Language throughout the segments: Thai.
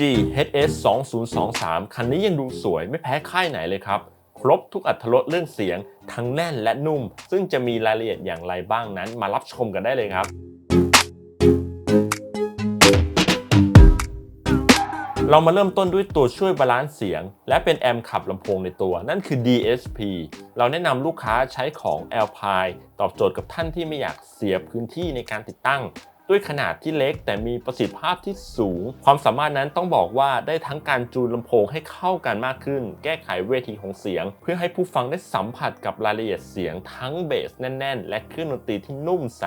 MG HS 2023 คันนี้ยังดูสวยไม่แพ้ค่ายไหนเลยครับ ครบทุกอัตรสเรื่องเสียง ทั้งแน่นและนุ่ม ซึ่งจะมีรายละเอียดอย่างไรบ้างนั้น มารับชมกันได้เลยครับเรามาเริ่มต้นด้วยตัวช่วยบาลานซ์เสียง และเป็นแอมป์ขับลำโพงในตัว นั่นคือ DSP เราแนะนำลูกค้าใช้ของ Alpine ตอบโจทย์กับท่านที่ไม่อยากเสียพื้นที่ในการติดตั้ง ด้วยขนาดที่เล็ก แต่มีประสิทธิภาพที่สูง ความสามารถนั้นต้องบอกว่าได้ทั้งการจูนลำโพงให้เข้ากันมากขึ้น แก้ไขเวทีของเสียง เพื่อให้ผู้ฟังได้สัมผัสกับรายละเอียดเสียงทั้งเบสแน่น ๆ และเครื่องดนตรีที่นุ่มใส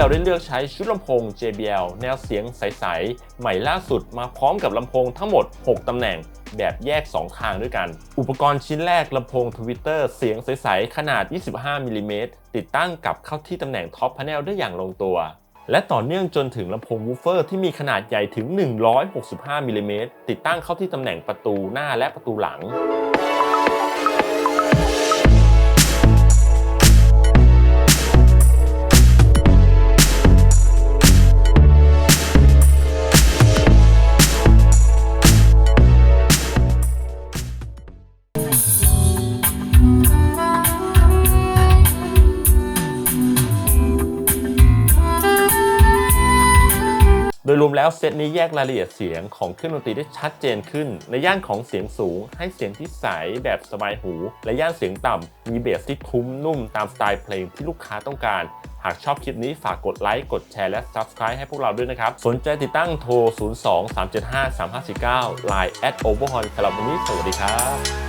เราได้เลือกใช้ชุดลำโพง JBL แนวเสียงใส ๆ ใหม่ล่าสุดมาพร้อมกับลำโพงทั้งหมด 6 ตำแหน่งแบบแยก 2 ทางด้วยกัน อุปกรณ์ชิ้นแรกลำโพงทวิตเตอร์เสียงใส ๆ ขนาด 25 มิลลิเมตรติดตั้งกับเข้าที่ตำแหน่งท็อปพาเนลได้อย่างลงตัว และต่อเนื่องจนถึงลำโพงวูฟเฟอร์ที่มีขนาดใหญ่ถึง 165มิลลิเมตรติดตั้งเข้าที่ตำแหน่งประตูหน้าและประตูหลัง ยรวมแล้วเซตนี้แยกรายละเอียดเสียงของเครื่องดนตรีได้ชัดเจนขึ้น ในย่านของเสียงสูง ให้เสียงที่ใสแบบสบายหู และย่านเสียงต่ำมีเบสที่ทุ้มนุ่มตามสไตล์เพลงที่ลูกค้าต้องการ หากชอบคลิปนี้ฝากกดไลค์ กดแชร์และ Subscribe ให้พวกเราด้วยนะครับ สนใจติดตั้งโทร 02 375 3549 Line at Overhorn สำหรับวันนี้สวัสดีครับ